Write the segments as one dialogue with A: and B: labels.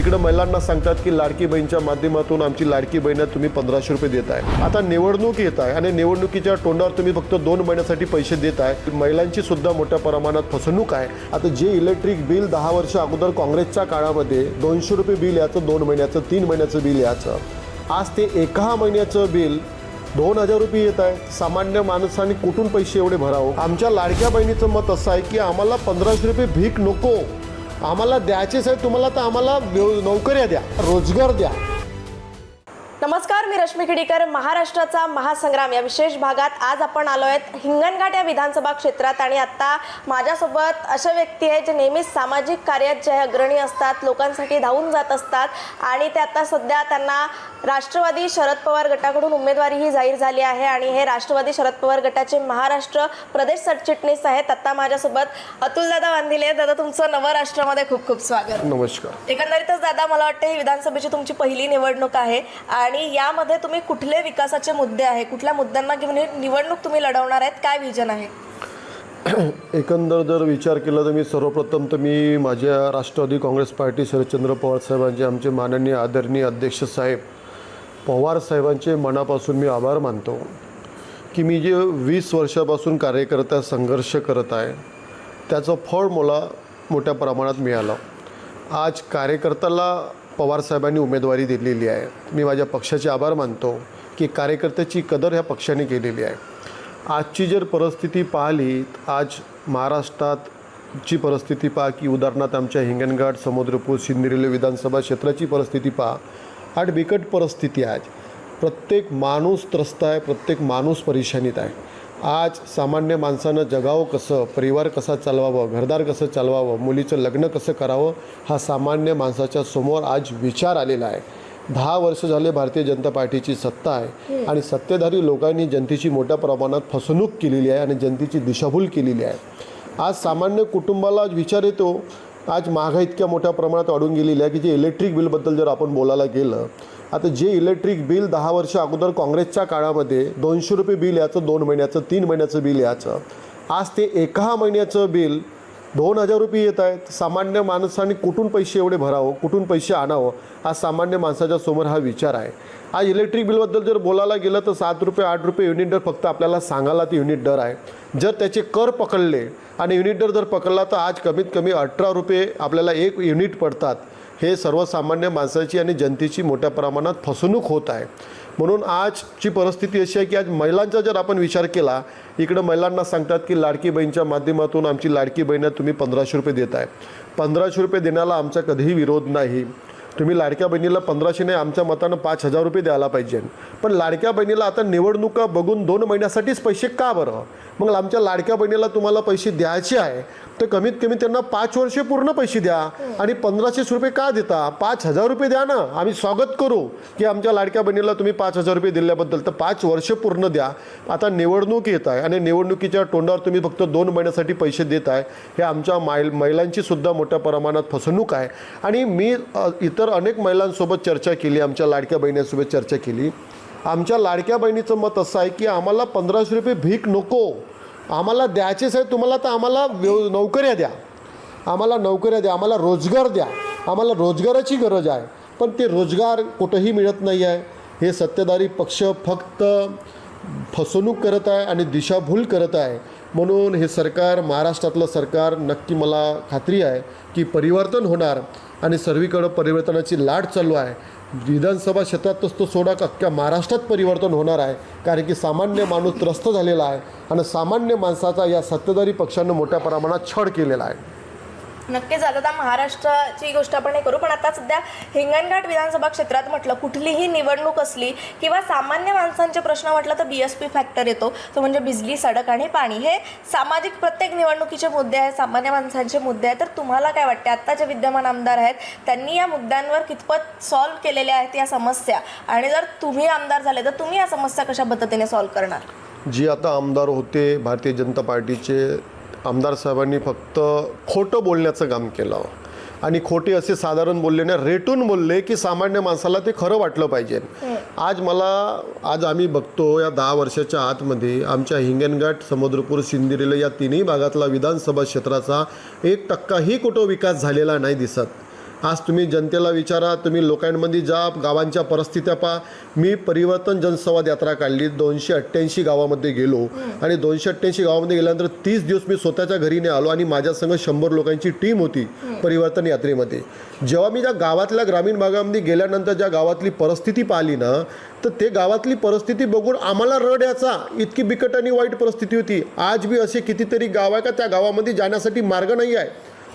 A: इकडं महिलांना सांगतात की लाडकी बहीणच्या माध्यमातून आमची लाडकी बहीण आहे, तुम्ही पंधराशे रुपये देत आहे. आता निवडणूक येत आहे आणि निवडणुकीच्या तोंडावर तुम्ही फक्त दोन महिन्यासाठी पैसे देत आहे. महिलांची सुद्धा मोठ्या प्रमाणात फसवणूक आहे. आता जे इलेक्ट्रिक बिल दहा वर्ष अगोदर काँग्रेसच्या काळामध्ये दोनशे रुपये बिल याचं दोन महिन्याचं तीन महिन्याचं बिल याचं. आज ते एका महिन्याचं बिल दोन हजार रुपये येत आहे. सामान्य माणसाने कुठून पैसे एवढे भरावं? आमच्या लाडक्या बहिणीचं मत असं आहे की आम्हाला पंधराशे रुपये भीक नको. आम्हाला द्यायचे आहे तुम्हाला तर आम्हाला नोकऱ्या द्या रोजगार द्या.
B: नमस्कार मी रश्मी खिडीकर महाराष्ट्राचा महासंग्राम या विशेष भागात आज आपण आलो आहेत हिंगणघाट या विधानसभा क्षेत्रात आणि आता माझ्यासोबत अशा व्यक्ती आहेत जे नेहमीच सामाजिक कार्यात जे अग्रणी असतात लोकांसाठी धावून जात असतात आणि ते आता सध्या त्यांना राष्ट्रवादी शरद पवार गटाकडून उमेदवारीही जाहीर झाली आहे आणि हे राष्ट्रवादी शरद पवार गटाचे महाराष्ट्र प्रदेश सरचिटणीस आहेत. आता माझ्यासोबत अतुलदादा वांदिले आहेत. दादा तुमचं नवराष्ट्रामध्ये खूप खूप स्वागत.
A: नमस्कार.
B: एकंदरीतच दादा मला वाटतं ही विधानसभेची तुमची पहिली निवडणूक आहे आणि यामध्ये तुम्ही कुठले विकासाचे मुद्दे आहे? कुठल्या मुद्द्यांना घेऊन हे निवडणूक तुम्ही लढवणार आहेत? काय विजन आहे?
A: एकंदर जर विचार केला तर मी सर्वप्रथम तर मी माझ्या राष्ट्रवादी काँग्रेस पार्टी शरदचंद्र पवार साहेबांचे आमचे माननीय आदरणीय अध्यक्ष साहेब पवार साहेबांचे मनापासून मी आभार मानतो की मी जे वीस वर्षापासून कार्यकर्ता संघर्ष करत आहे त्याचं फळ मला मोठ्या प्रमाणात मिळालं. आज कार्यकर्त्याला पवार साहेबांनी उमेदवारी दिलेली आहे. मी माझ्या पक्षाचे आभार मानतो की कार्यकर्त्याची कदर ह्या पक्षाने केलेली आहे. आजची जर परिस्थिती पाहिली आज महाराष्ट्रात ची परिस्थिती पहा की उदाहरणार्थ आमच्या हिंगणघाट समुद्रपूर सिंदरेली विधानसभा क्षेत्राची परिस्थिती पहा आठ बिकट परिस्थिती आहे आज. प्रत्येक माणूस त्रस्त आहे प्रत्येक माणूस परेशानीत आहे. आज सामान्य माणसानं जगावं कसं परिवार कसा चालवावं घरदार कसं चालवावं मुलीचं लग्न कसं करावं हा सामान्य माणसाच्या समोर आज विचार आलेला आहे. दहा वर्ष झाले भारतीय जनता पार्टीची सत्ता आहे आणि सत्तेधारी लोकांनी जनतेची मोठ्या प्रमाणात फसवणूक केलेली आहे आणि जनतेची दिशाभूल केलेली आहे. आज सामान्य कुटुंबाला आज विचार येतो आज महागाई इतक्या मोठ्या प्रमाणात वाढून गेलेली आहे की जे इलेक्ट्रिक बिलबद्दल जर आपण बोलायला गेलं आता जे इलेक्ट्रिक बिल दहा वर्ष अगोदर काँग्रेसच्या काळामध्ये दोनशे रुपये बिल याचं दोन महिन्याचं तीन महिन्याचं बिल याचं आज ते एका महिन्याचं बिल दोन हजार रुपये येत आहेत. सामान्य माणसाने कुठून पैसे एवढे भरावं कुठून पैसे आणावं हा सामान्य माणसाच्या समोर हा विचार आहे. आज इलेक्ट्रिक बिलबद्दल जर बोलायला गेलं तर सात रुपये आठ रुपये युनिट दर फक्त आपल्याला सांगायला ते युनिट दर आहे. जर त्याचे कर पकडले आणि युनिट दर जर पकडला तर आज कमीत कमी अठरा रुपये आपल्याला एक युनिट पडतात. हे सर्वसामान्य माणसाची आणि जनतेची मोठ्या प्रमाणात फसवणूक होत आहे. म्हणून आजची परिस्थिती अशी आहे की आज महिलांचा जर आपण विचार केला इकडं महिलांना सांगतात की लाडकी बहीणच्या माध्यमातून आमची लाडकी बहीण तुम्ही पंधराशे रुपये देत आहे. पंधराशे रुपये देण्याला आमचा कधीही विरोध नाही. तुम्ही लाडक्या बहिणीला पंधराशे नाही आमच्या मतानं पाच हजार रुपये द्यायला पाहिजे. पण लाडक्या बहिणीला आता निवडणुका बघून दोन महिन्यासाठीच पैसे का बरं? मग आमच्या लाडक्या बहिणीला तुम्हाला पैसे द्यायचे आहे तर कमीत कमी त्यांना पाच वर्षे पूर्ण पैसे द्या. आणि पंधराशेच रुपये का देता? पाच हजार रुपये द्या ना. आम्ही स्वागत करू की आमच्या लाडक्या बहिणीला तुम्ही पाच हजार रुपये दिल्याबद्दल. तर पाच वर्ष पूर्ण द्या. आता निवडणूक येत आहे आणि निवडणुकीच्या तोंडावर तुम्ही फक्त दोन महिन्यासाठी पैसे देत आहे. हे आमच्या माय महिलांची सुद्धा मोठ्या प्रमाणात फसवणूक आहे. आणि मी इतर अनेक महिलांसोबत चर्चा केली आमच्या लाडक्या बहिणीसोबत चर्चा केली. आमच्या लाडक्या बहिणीचं मत असं आहे की आम्हाला पंधराशे रुपये भीक नको. आम्हाला द्यायचेच आहे तुम्हाला तर आम्हाला व्यव नोकऱ्या द्या. आम्हाला नोकऱ्या द्या आम्हाला रोजगार द्या. आम्हाला रोजगाराची गरज आहे. पण ते रोजगार कुठंही मिळत नाही आहे. हे सत्तेधारी पक्ष फक्त फसवणूक करत आहे आणि दिशाभूल करत आहे. म्हणून हे सरकार महाराष्ट्रातलं सरकार नक्की मला खात्री आहे की परिवर्तन होणार आणि सर्वीकडं परिवर्तनाची लाट चालू आहे. विधानसभा क्षेत्रातच तो सोडा अख्ख्या महाराष्ट्रात परिवर्तन होणार आहे. कारण की सामान्य माणूस त्रस्त झालेला आहे आणि सामान्य माणसाचा या सत्तेधारी पक्षानं मोठ्या प्रमाणात छळ केलेला आहे.
B: नक्कीच आता महाराष्ट्राची गोष्ट आपण हे करू पण आता सध्या हिंगणघाट विधानसभा क्षेत्रात म्हटलं कुठलीही निवडणूक असली किंवा सामान्य माणसांचे प्रश्न म्हटलं तर बी एस पी फॅक्टर येतो. तो म्हणजे बिजली सडक आणि पाणी. हे सामाजिक प्रत्येक निवडणुकीचे मुद्दे आहेत सामान्य माणसांचे मुद्दे आहेत. तर तुम्हाला काय वाटते आत्ता जे विद्यमान आमदार आहेत त्यांनी या मुद्द्यांवर कितपत सॉल्व्ह केलेल्या आहेत या समस्या? आणि जर तुम्ही आमदार झाले तर तुम्ही या समस्या कशा पद्धतीने सॉल्व्ह करणार?
A: जी आता आमदार होते भारतीय जनता पार्टीचे आमदार साहेबांनी फक्त खोटं बोलण्याचं काम केलं. आणि खोटे असे साधारण बोलले नाही रेटून बोलले की सामान्य माणसाला ते खरं वाटलं पाहिजे. आज मला आज आम्ही बघतो या दहा वर्षाच्या आतमध्ये आमच्या हिंगणघाट समुद्रपूर सिंदिरेला या तिन्ही भागातला विधानसभा क्षेत्राचा एक टक्काही कुठं विकास झालेला नाही दिसत. आज तुम्ही जनतेला विचारा तुम्ही लोकांमध्ये जा गावांच्या परिस्थित्या पहा. मी परिवर्तन जनसंवाद यात्रा काढली दोनशे अठ्ठ्याऐंशी गावामध्ये गेलो. आणि दोनशे अठ्ठ्याऐंशी गावामध्ये गेल्यानंतर तीस दिवस मी स्वतःच्या घरी नाही आलो आणि माझ्यासंग शंभर लोकांची टीम होती परिवर्तन यात्रेमध्ये. जेव्हा मी त्या गावातल्या ग्रामीण भागामध्ये गेल्यानंतर ज्या गावातली परिस्थिती पाहिली ना तर ते गावातली परिस्थिती बघून आम्हाला रड याचा इतकी बिकट आणि वाईट परिस्थिती होती. आज बी असे कितीतरी गाव आहे का त्या गावामध्ये जाण्यासाठी मार्ग नाही आहे.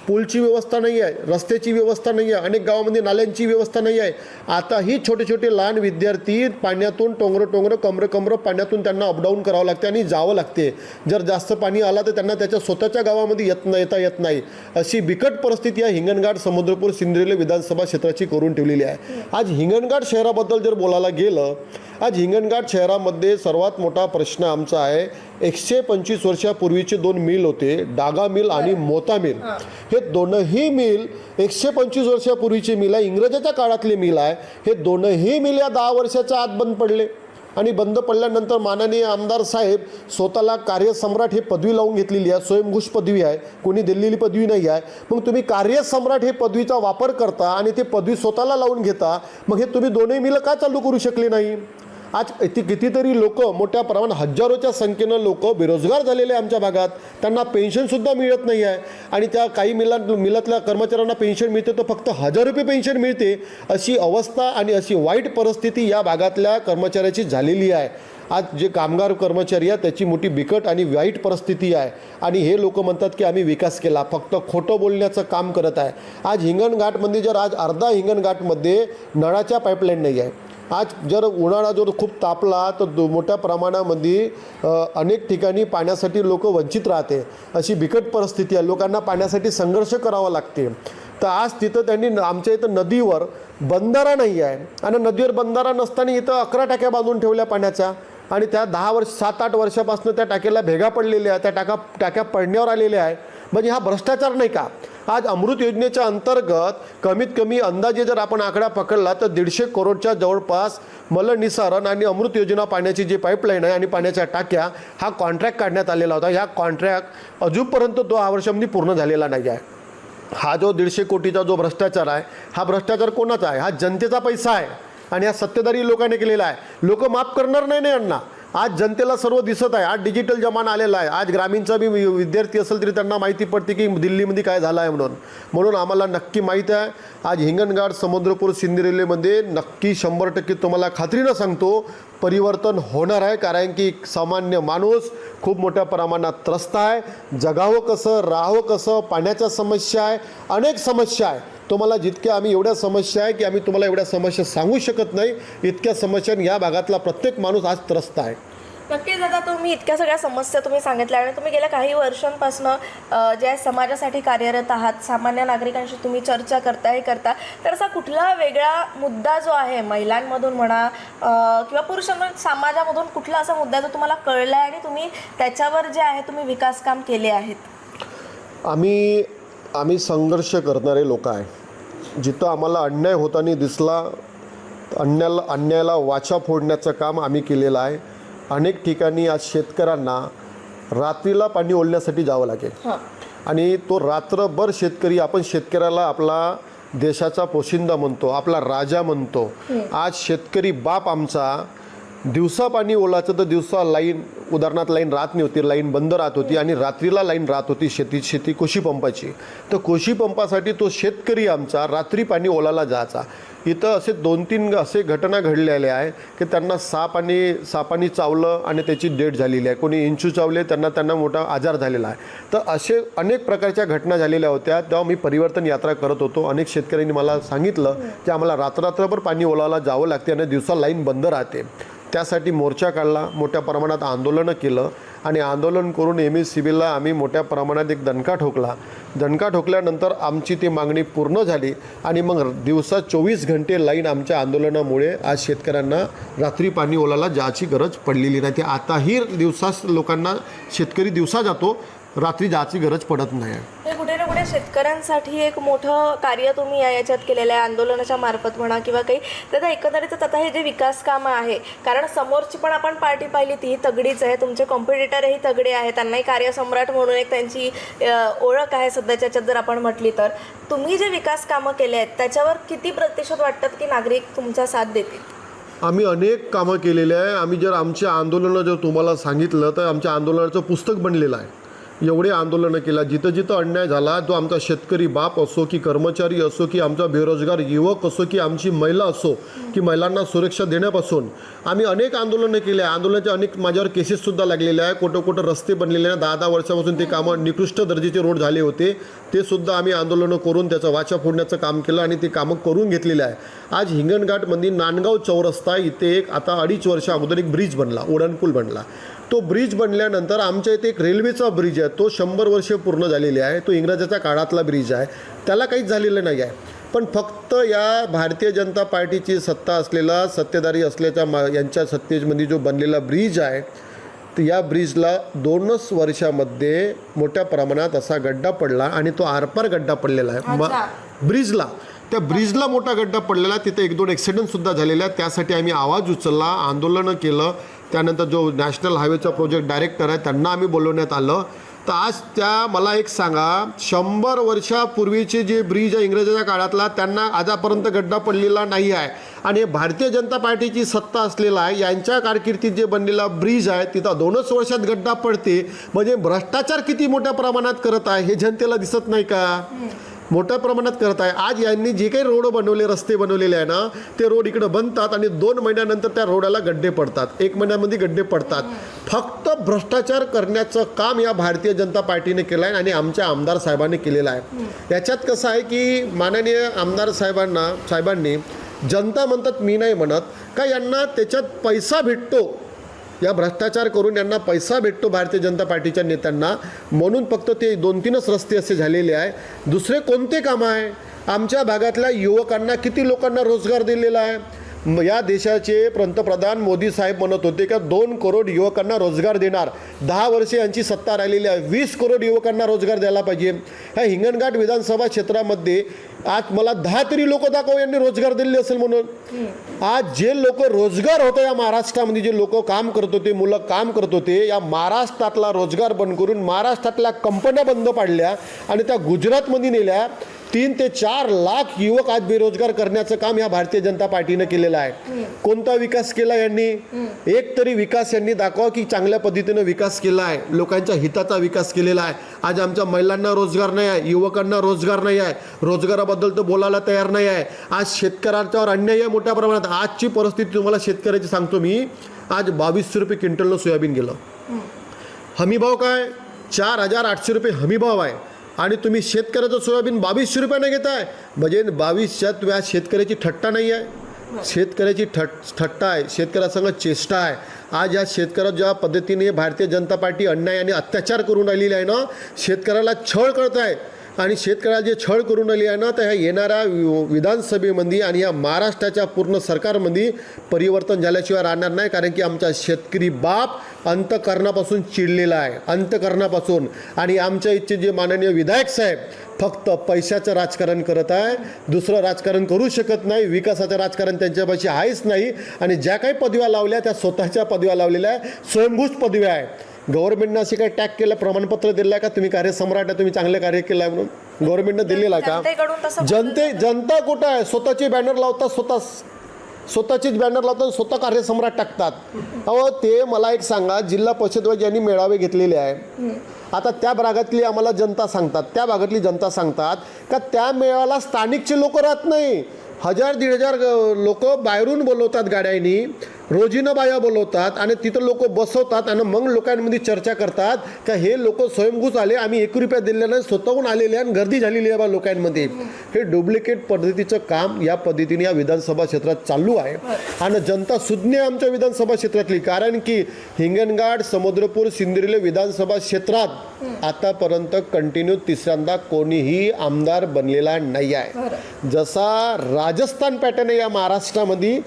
A: पूलची व्यवस्था नाही आहे रस्त्याची व्यवस्था नाही आहे अनेक गावामध्ये नाल्यांची व्यवस्था नाही आहे. आताही छोटे छोटे लहान विद्यार्थी पाण्यातून टोंगरं टोंगरं कमरं कमरं पाण्यातून त्यांना अपडाऊन करावं लागते आणि जावं लागते. जर जास्त पाणी आला तर त्यांना त्याच्या स्वतःच्या गावामध्ये येत नाही येता येत नाही. अशी बिकट परिस्थिती या हिंगणघाट समुद्रपूर सिंद्रेले विधानसभा क्षेत्राची करून ठेवलेली आहे. आज हिंगणघाट शहराबद्दल जर बोलायला गेलं आज हिंगणघाट शहरामध्ये सर्वात मोठा प्रश्न आमचा आहे एकशे पंचवीस वर्षापूर्वीचे दोन मिल होते डागा मिल आणि मोता मिल. हे दोनही मिल एकशे पंचवीस वर्षापूर्वीची मिल आहे. इंग्रजाच्या काळातले मिल आहे. हे दोनही मिल या दहा वर्षाच्या आत बंद पडले. आणि बंद पडल्यानंतर माननीय आमदार साहेब स्वतःला कार्यसम्राट हे पदवी लावून घेतलेली आहे. स्वयंघोष पदवी आहे. कोणी दिलेली पदवी नाही आहे. मग तुम्ही कार्यसम्राट हे पदवीचा वापर करता आणि ते पदवी स्वतःला लावून घेता. मग हे तुम्ही दोन्ही मिलं का चालू करू शकले नाही? आज इथे कितीतरी लोक मोठ्या प्रमाणात हजारोच्या संख्येनं लोक बेरोजगार झालेले आहे आमच्या भागात. त्यांना पेन्शनसुद्धा मिळत नाही आहे. आणि त्या काही मिला मिलातल्या कर्मचाऱ्यांना पेन्शन मिळते तर फक्त हजार रुपये पेन्शन मिळते. अशी अवस्था आणि अशी वाईट परिस्थिती या भागातल्या कर्मचाऱ्याची झालेली आहे. आज जे कामगार कर्मचारी आहे त्याची मोठी बिकट आणि वाईट परिस्थिती आहे. आणि हे लोक म्हणतात की आम्ही विकास केला फक्त खोटं बोलण्याचं काम करत आहे. आज हिंगणघाटमध्ये जर आज अर्धा हिंगणघाटमध्ये नळाच्या पाईपलाईन नाही आहे. आज जर उन्हाळा जर खूप तापला तर दो मोठ्या प्रमाणामध्ये अनेक ठिकाणी पाण्यासाठी लोक वंचित राहते. अशी बिकट परिस्थिती आहे. लोकांना पाण्यासाठी संघर्ष करावा लागते. तर आज तिथं त्यांनी न- आमच्या इथं नदीवर बंधारा नाही आहे. आणि नदीवर बंधारा नसताना इथं अकरा टाक्या बांधून ठेवल्या पाण्याच्या. आणि त्या दहा वर्ष सात आठ वर्षापासून त्या टाक्याला भेगा पडलेल्या आहे त्या टाका टाक्या पडण्यावर आलेल्या आहे. म्हणजे हा भ्रष्टाचार नाही का? आज अमृत योजनेच्या अंतर्गत कमीत कमी अंदाजे जर आपण आकडा पकडला तर दीडशे करोडच्या जवळपास मलनिसारण आणि अमृत योजना पाण्याची जी पाईपलाईन आहे आणि पाण्याच्या टाक्या हा कॉन्ट्रॅक्ट काढण्यात आलेला होता. ह्या कॉन्ट्रॅक्ट अजूनपर्यंत तो हा वर्षामध्ये पूर्ण झालेला नाही आहे. हा जो दीडशे कोटीचा जो भ्रष्टाचार आहे हा भ्रष्टाचार कोणाचा आहे? हा जनतेचा पैसा आहे. आणि हा सत्तेधारी लोकांनी केलेला आहे. लोक माफ करणार नाही ना यांना. आज जनतेला सर्व दिसत आहे. आज डिजिटल जमाना आलेला आहे. आज ग्रामीणचा बी वि- विद्यार्थी असेल तरी त्यांना माहिती पडते की दिल्लीमध्ये काय झालं आहे म्हणून. म्हणून आम्हाला नक्की माहीत आहे. आज हिंगणघाट समुद्रपूर सिंदरेलीमध्ये नक्की शंभर टक्के तुम्हाला खात्रीनं सांगतो परिवर्तन होणार आहे. कारण की सामान्य माणूस खूप मोठ्या प्रमाणात त्रस्त आहे. जगावं कसं राहावं कसं पाण्याच्या समस्या आहे. अनेक समस्या आहे. तुम्हाला जितक्या आम्ही एवढ्या समस्या आहे की आम्ही तुम्हाला एवढ्या समस्या सांगू शकत नाही इतक्या समस्या या भागातला प्रत्येक माणूस आज त्रस्त आहे.
B: नक्कीच आता तुम्ही इतक्या सगळ्या समस्या तुम्ही सांगितल्या आणि तुम्ही गेल्या काही वर्षांपासून ज्या समाजासाठी कार्यरत आहात सामान्य नागरिकांशी तुम्ही चर्चा करता हे करता तर असा कुठला वेगळा मुद्दा जो आहे महिलांमधून म्हणा किंवा पुरुषांमधून समाजामधून कुठला असा मुद्दा जो तुम्हाला कळला आहे आणि तुम्ही त्याच्यावर जे आहे तुम्ही विकास काम केले आहेत?
A: आम्ही आम्ही संघर्ष करणारे लोक आहे. जिथं आम्हाला अन्याय होताना दिसला अन्याला अन्यायाला वाचा फोडण्याचं काम आम्ही केलेलं आहे. अनेक ठिकाणी आज शेतकऱ्यांना रात्रीला पाणी ओढण्यासाठी जावं लागेल. आणि तो रात्रभर शेतकरी आपण शेतकऱ्याला आपला देशाचा पोशिंदा म्हणतो आपला राजा म्हणतो. आज शेतकरी बाप आमचा दिवसा पाणी ओलाचं तर दिवसा लाईन उदाहरणार्थ लाईन राहत नाही होती लाईन बंद राहत होती आणि रात्रीला लाईन राहत होती शेती शेती कोशी पंपाची. तर कोशी पंपासाठी तो शेतकरी आमचा रात्री पाणी ओलाला जायचा. इथं असे दोन तीन असे घटना घडलेल्या आहे की त्यांना सापाने सापाने चावलं आणि त्याची डेट झालेली आहे. कोणी इंचू चावले त्यांना त्यांना मोठा आजार झालेला आहे. तर असे अनेक प्रकारच्या घटना झालेल्या होत्या. तेव्हा मी परिवर्तन यात्रा करत होतो. अनेक शेतकऱ्यांनी मला सांगितलं की आम्हाला रात्ररात्रभर पाणी ओलायला जावं लागते आणि दिवसा लाईन बंद राहते. त्यासाठी मोर्चा काढला मोठ्या प्रमाणात आंदोलनं केलं आणि आंदोलन करून एम. एस. सी बीला आम्ही मोठ्या प्रमाणात एक दणका ठोकला. दणका ठोकल्यानंतर आमची ती मागणी पूर्ण झाली आणि मग दिवसा चोवीस घंटे लाईन आमच्या आंदोलनामुळे आज शेतकऱ्यांना रात्री पाणी ओलाला जायची गरज पडलेली नाही. ती आताही दिवसास लोकांना शेतकरी दिवसा जातो रात्री जायची गरज पडत नाही.
B: हे कुठे ना एवढ्या शेतकऱ्यांसाठी एक मोठं कार्य तुम्ही या याच्यात केलेलं आहे. आंदोलनाच्या मार्फत म्हणा किंवा काही. तर एकंदरीतच आता हे जे विकास कामं आहे कारण समोरची पण आपण पार्टी पाहिली ती ही तगडीच आहे. तुमचे कॉम्पिटिटरही तगडे आहे त्यांनाही कार्यसम्राट म्हणून एक त्यांची ओळख आहे सध्याच्या याच्यात जर आपण म्हटली तर. तुम्ही जे विकास कामं केले आहेत त्याच्यावर किती प्रतिशत वाटतात की नागरिक तुमचा साथ देतील?
A: आम्ही अनेक कामं केलेली आहे. आम्ही जर आमच्या आंदोलनं जर तुम्हाला सांगितलं तर आमच्या आंदोलनाचं पुस्तक बनलेलं आहे. एवढे आंदोलनं केला. जिथं जिथं अन्याय झाला तो आमचा शेतकरी बाप असो की कर्मचारी असो की आमचा बेरोजगार युवक असो की आमची महिला असो की महिलांना सुरक्षा देण्यापासून आम्ही अनेक आंदोलनं केली आहे. आंदोलनाचे अनेक माझ्यावर केसेससुद्धा लागलेले आहे कुठं कुठं रस्ते बनलेले आहेत. दहा दहा वर्षापासून ते कामं निकृष्ट दर्जाचे रोड झाले होते. ते सुद्धा आम्ही आंदोलनं करून त्याचा वाचा फोडण्याचं काम केलं आणि ते कामं करून घेतलेले आहे. आज हिंगणघाटमध्ये नांदगाव चौरस्ता इथे एक आता अडीच वर्षा अगोदर एक ब्रिज बनला उड्डाणपूल बनला. तो ब्रिज बनल्यानंतर आमच्या इथे एक रेल्वेचा ब्रिज आहे. तो शंभर वर्षे पूर्ण झालेले आहे. तो इंग्रजाच्या काळातला ब्रिज आहे. त्याला काहीच झालेलं नाही आहे. पण फक्त या भारतीय जनता पार्टीची सत्ता असलेला सत्तेधारी असल्याच्या मा यांच्या सत्तेमध्ये जो बनलेला ब्रिज आहे तर या ब्रिजला दोनच वर्षामध्ये मोठ्या प्रमाणात असा गड्डा पडला आणि तो आरपार गड्डा पडलेला आहे. म ब्रिजला. त्या ब्रिजला मोठा गड्डा पडलेला. तिथे एक दोन ॲक्सिडेंटसुद्धा झालेले त्यासाठी आम्ही आवाज उचलला आंदोलनं केलं. त्यानंतर जो नॅशनल हायवेचा प्रोजेक्ट डायरेक्टर आहे त्यांना आम्ही बोलवण्यात आलं. तर आज त्या मला एक सांगा शंभर वर्षापूर्वीचे जे ब्रिज आहे इंग्रजाच्या काळातला त्यांना आजपर्यंत गड्डा पडलेला नाही आहे. आणि भारतीय जनता पार्टीची सत्ता असलेला आहे यांच्या कारकिर्दीत जे बनलेला ब्रिज आहे तिथं दोनच वर्षात गड्डा पडते. म्हणजे भ्रष्टाचार किती मोठ्या प्रमाणात करत आहे हे जनतेला दिसत नाही का? मोठ्या प्रमाणात करत आहे. आज यांनी जे काही रोड बनवले रस्ते बनवलेले आहे ना ते रोड इकडं बनतात आणि दोन महिन्यानंतर त्या रोडाला गड्डे पडतात. एक महिन्यामध्ये गड्डे पडतात. फक्त भ्रष्टाचार करण्याचं काम या भारतीय जनता पार्टीने केलं आहे आणि आमच्या आमदार साहेबांनी केलेलं आहे. याच्यात कसं आहे की माननीय आमदार साहेबांना साहेबांनी जनता म्हणतात मी नाही म्हणत का यांना त्याच्यात पैसा भेटतो. या भ्रष्टाचार करून यांना पैसा भेटतो भारतीय जनता पार्टीच्या नेत्यांना. म्हणून फक्त ते दोन तीनच रस्ते असे झालेले आहे. दुसरे कोणते कामं आहे? आमच्या भागातल्या युवकांना किती लोकांना रोजगार दिलेला आहे? या देशाचे पंतप्रधान मोदी साहेब म्हणत होते का दोन करोड युवकांना रोजगार देणार. दहा वर्षे यांची सत्ता राहिलेली आहे. वीस करोड युवकांना रोजगार द्यायला पाहिजे. ह्या हिंगणघाट विधानसभा क्षेत्रामध्ये आज मला दहा तरी लोक दाखव यांनी रोजगार दिले असेल म्हणून. आज जे लोक रोजगार होतं या महाराष्ट्रामध्ये जे लोक काम करत होते मुलं काम करत होते या महाराष्ट्रातला रोजगार बंद करून महाराष्ट्रातल्या कंपन्या बंद पाडल्या आणि त्या गुजरातमध्ये नेल्या. तीन ते चार लाख युवक आज बेरोजगार करण्याचं काम या भारतीय जनता पार्टीनं केलेलं आहे. कोणता विकास केला यांनी? एक तरी विकास यांनी दाखवा की चांगल्या पद्धतीनं विकास केला आहे. लोकांच्या हिताचा विकास केलेला आहे. आज आमच्या महिलांना रोजगार नाही आहे युवकांना रोजगार नाही आहे. रोजगाराबद्दल तर बोलायला तयार नाही आहे. आज शेतकऱ्यांच्यावर अन्याय आहे मोठ्या प्रमाणात. आजची परिस्थिती तुम्हाला शेतकऱ्याची सांगतो मी. आज बावीसशे रुपये क्विंटलनं सोयाबीन गेलं. हमीभाव काय? चार हजार आठशे रुपये हमीभाव आहे. आणि तुम्ही शेतकऱ्याचं सोयाबीन बावीसशे रुपयाने घेताय. म्हणजे बावीसच्या तुम्ही आज शेतकऱ्याची ठट्टा नाही आहे. शेतकऱ्याची ठट थट्टा आहे. शेतकऱ्यासंग चेष्टा आहे. आज या शेतकऱ्या ज्या पद्धतीने भारतीय जनता पार्टी अन्याय आणि अत्याचार करून राहिलेली आहे ना शेतकऱ्याला छळ करत आहे आणि शेतकऱ्याला जे छळ करून आली आहे ना तर ह्या येणाऱ्या वि- विधानसभेमध्ये आणि या महाराष्ट्राच्या पूर्ण सरकारमध्ये परिवर्तन झाल्याशिवाय राहणार नाही कारण की आमचा शेतकरी बाप अंतकरणापासून चिडलेला आहे. अंतकरणापासून. आणि आमच्या इथचे जे माननीय विधायक साहेब फक्त पैशाचं राजकारण करत आहे दुसरं राजकारण करू शकत नाही विकासाचं राजकारण त्यांच्यापाशी आहेच नाही आणि ज्या काही पदव्या लावल्या त्या स्वतःच्या पदव्या लावलेल्या आहे स्वयंभूच पदव्या आहे गव्हर्नमेंटनं असे काही टॅग केलं प्रमाणपत्र दिलं आहे का? तुम्ही कार्यसम्राट आहे तुम्ही चांगलं कार्य केलं आहे म्हणून. गव्हर्नमेंटनं दिलेलं का? जनते जनता कुठं आहे? स्वतःचे बॅनर लावतात स्वतः स्वतःचीच बॅनर लावतात स्वतः कार्यसम्राट टाकतात. अहो ते मला एक सांगा जिल्हा परिषदवर ज्यांनी मेळावे घेतलेले आहे. आता त्या भागातली आम्हाला जनता सांगतात त्या भागातली जनता सांगतात का त्या मेळाव्याला स्थानिकचे लोक राहत नाही. हजार दीड हजार लोक बाहेरून बोलवतात गाड्यांनी. रोजीनं बाया बोलवतात आणि तिथं लोक बसवतात आणि मग लोकांमध्ये चर्चा करतात का हे लोक स्वयंभूच आले आम्ही एक रुपया दिलेला नाही स्वतःहून आलेले आणि गर्दी झालेली आहे बा लोकांमध्ये. हे डुप्लिकेट पद्धतीचं काम या पद्धतीने या विधानसभा क्षेत्रात चालू आहे. आणि जनता सुज्ञ आमच्या विधानसभा क्षेत्रातली. कारण की हिंगणघाट समुद्रपूर सिंदुर्ली विधानसभा क्षेत्रात आतापर्यंत कंटिन्यू तिसऱ्यांदा कोणीही आमदार बनलेला नाही आहे जसा राजस्थान पॅटर्न आहे या महाराष्ट्रामध्ये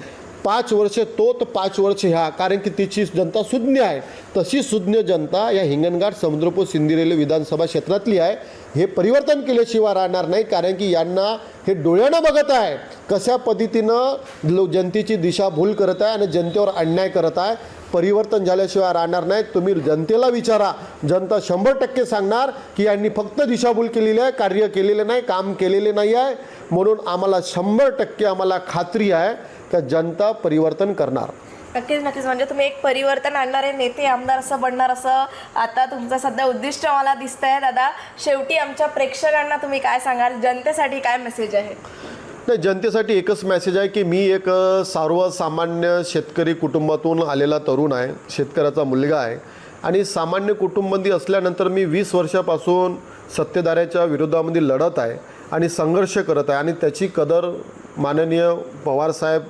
A: पाच वर्ष तो तर पाच वर्ष ह्या कारण की तिची जनता सुज्ञ आहे. तशी सुज्ञ जनता या हिंगणघाट समुद्रपूर सिंधी रेल्वे विधानसभा क्षेत्रातली आहे. हे परिवर्तन केल्याशिवाय राहणार नाही कारण की यांना हे डोळ्यानं बघत आहे कशा पद्धतीनं लो जनतेची दिशाभूल करत आहे आणि जनतेवर अन्याय करत आहे. परिवर्तन झाल्याशिवाय राहणार नाही. तुम्ही जनतेला विचारा. जनता शंभर टक्के सांगणार की यांनी फक्त दिशाभूल केलेली आहे कार्य केलेले नाही काम केलेले नाही आहे. म्हणून आम्हाला शंभर टक्के आम्हाला खात्री आहे का जनता परिवर्तन करणार.
B: नक्कीच नक्कीच. म्हणजे तुम्ही एक परिवर्तन आणणारे नेते आमदार असं बनणार असं आता तुमचं सध्या उद्दिष्ट मला दिसतंय. दादा शेवटी आमच्या प्रेक्षकांना तुम्ही काय सांगाल? जनतेसाठी काय मेसेज आहे?
A: नाही जनतेसाठी एकच मेसेज आहे की मी एक सर्वसामान्य शेतकरी कुटुंबातून आलेला तरुण आहे शेतकऱ्याचा मुलगा आहे. आणि सामान्य कुटुंबमध्ये असल्यानंतर मी वीस वर्षापासून सत्तेधाऱ्याच्या विरोधामध्ये लढत आहे आणि संघर्ष करत आहे आणि त्याची कदर माननीय पवारसाहेब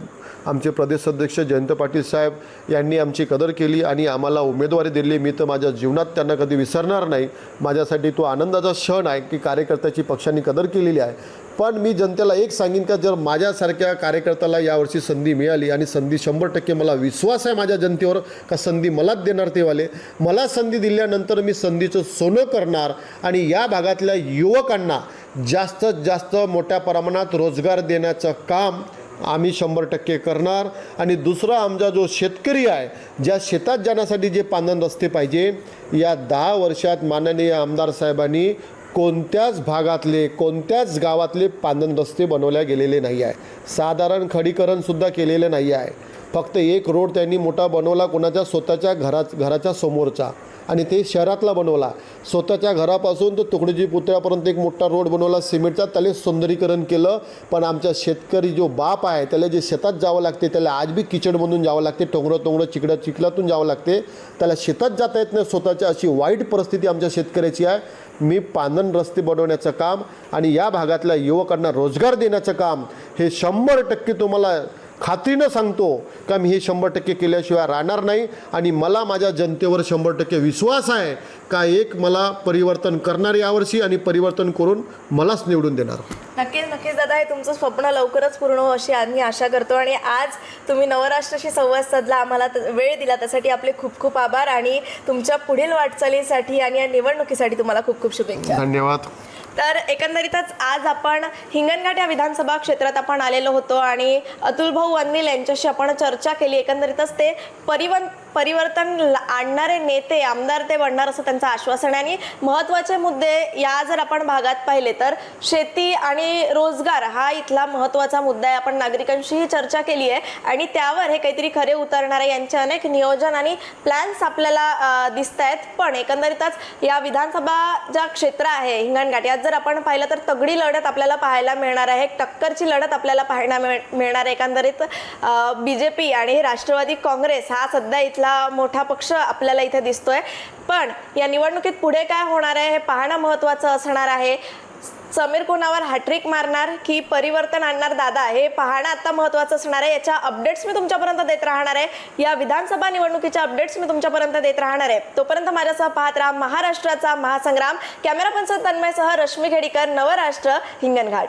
A: आमचे प्रदेश अध्यक्ष जयंत पाटील साहेब यांनी आमची कदर केली आणि आम्हाला उमेदवारी दिली. मी तर माझ्या जीवनात त्यांना कधी विसरणार नाही. माझ्यासाठी तो आनंदाचा क्षण आहे की कार्यकर्त्याची पक्षांनी कदर केलेली आहे. पण मी जनतेला एक सांगेन का जर माझ्यासारख्या कार्यकर्त्याला यावर्षी संधी मिळाली आणि संधी शंभर टक्के मला विश्वास आहे माझ्या जनतेवर का संधी मलाच देणार तेवाले मला संधी दिल्यानंतर मी संधीचं सोनं करणार आणि या भागातल्या युवकांना जास्तीत जास्त मोठ्या प्रमाणात रोजगार देण्याचं काम आम्ही शंभर टक्के करणार. आणि दुसरा आमचा जो शेतकरी आहे ज्या शेतात जाण्यासाठी जे पानन रस्ते पाहिजे या दहा वर्षात माननीय आमदार साहेबांनी कोणत्याच भागातले कोणत्याच गावातले पानन रस्ते बनवल्या गेलेले नाही आहे. साधारण खडीकरणसुद्धा केलेलं नाही आहे. फक्त एक रोड त्यांनी मोठा बनवला कोणाच्या स्वतःच्या घरा घराच्या समोरचा. आणि ते शहरातला बनवला. स्वतःच्या घरापासून तो तुकडीजी पुतळ्यापर्यंत एक मोठा रोड बनवला. सिमेंटचा त्याला सौंदर्यीकरण केलं. पण आमच्या शेतकरी जो बाप आहे त्याला जे शेतात जावं लागते त्याला आज बी किचडमधून जावं लागते. टोंगरं टोंगरं चिकडं चिखलातून जावं लागते. त्याला शेतात जाता येत नाही. स्वतःच्या अशी वाईट परिस्थिती आमच्या शेतकऱ्याची आहे. मी पानन रस्ते बनवण्याचं काम आणि या भागातल्या युवकांना रोजगार देण्याचं काम हे शंभर टक्के तुम्हाला खात्रीनं सांगतो का मी हे शंभर टक्के केल्याशिवाय राहणार नाही आणि मला माझ्या जनतेवर शंभर टक्के विश्वास आहे का एक मला परिवर्तन करणार यावर्षी आणि परिवर्तन करून मलाच निवडून देणार.
B: नक्कीच नक्कीच दादा हे तुमचं स्वप्न लवकरच पूर्ण हो अशी आम्ही आशा करतो आणि आज तुम्ही नवराष्ट्राशी संवाद साधला आम्हाला वेळ दिला त्यासाठी आपले खूप खूप आभार आणि तुमच्या पुढील वाटचालीसाठी आणि या निवडणुकीसाठी तुम्हाला खूप खूप शुभेच्छा.
A: धन्यवाद.
B: तर एकंदरीतच आज आपण हिंगणघाट या विधानसभा क्षेत्रात आपण आलेलो होतो आणि अतुल भाऊ अनिल यांच्याशी आपण चर्चा केली. एकंदरीतच ते परिवन परिवर्तन आणणारे नेते आमदार ते बनणार असं त्यांचं आश्वासन आहे. आणि महत्त्वाचे मुद्दे या जर आपण भागात पाहिले तर शेती आणि रोजगार हा इथला महत्त्वाचा मुद्दा आहे. आपण नागरिकांशीही चर्चा केली आहे आणि त्यावर हे काहीतरी खरे उतरणारे यांचे अनेक नियोजन आणि प्लॅन्स आपल्याला दिसत आहेत पण एकंदरीतच या विधानसभा ज्या क्षेत्र आहे हिंगणघाट यात जर आपण पाहिलं तर तगडी लढत आपल्याला पाहायला मिळणार आहे. टक्करची लढत आपल्याला पाहायला मिळ- मिळणार आहे. एकंदरीत बी जे पी आणि राष्ट्रवादी काँग्रेस हा सध्या इथला मोठा पक्ष आपल्याला इथे दिसतोय. पण या निवडणुकीत पुढे काय होणार आहे हे पाहणं महत्त्वाचं असणार आहे. समीर कोणावर हॅट्रिक मारणार की परिवर्तन आणणार दादा? हे पाहणं आता महत्त्वाचं असणार आहे. याच्या अपडेट्स मी तुमच्यापर्यंत देत राहणार आहे. या विधानसभा निवडणुकीच्या अपडेट्स मी तुमच्यापर्यंत देत राहणार आहे. तोपर्यंत माझ्यासह पाहत राहा महाराष्ट्राचा महासंग्राम. कॅमेरा पर्सन तन्मयसह रश्मी खेडीकर नवराष्ट्र हिंगणघाट.